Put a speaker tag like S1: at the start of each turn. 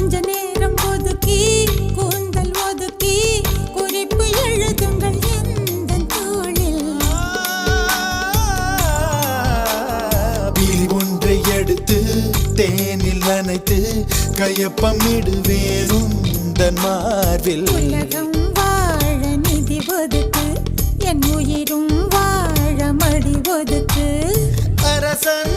S1: கொஞ்ச நேரம் ஒதுக்கி கூந்தல் ஒதுக்கி குறிப்பு எழுதுங்கள் எந்த தோளில்?
S2: பீலி ஒன்றை எடுத்து தேனில் நனைத்து கையப்பம் இடுவேன் உந்தன் மார்பில். உலகம்
S1: வாழ நிதி ஒதுக்கு என் உயிரும் வாழ மடி ஒதுக்கு.
S2: அரசன்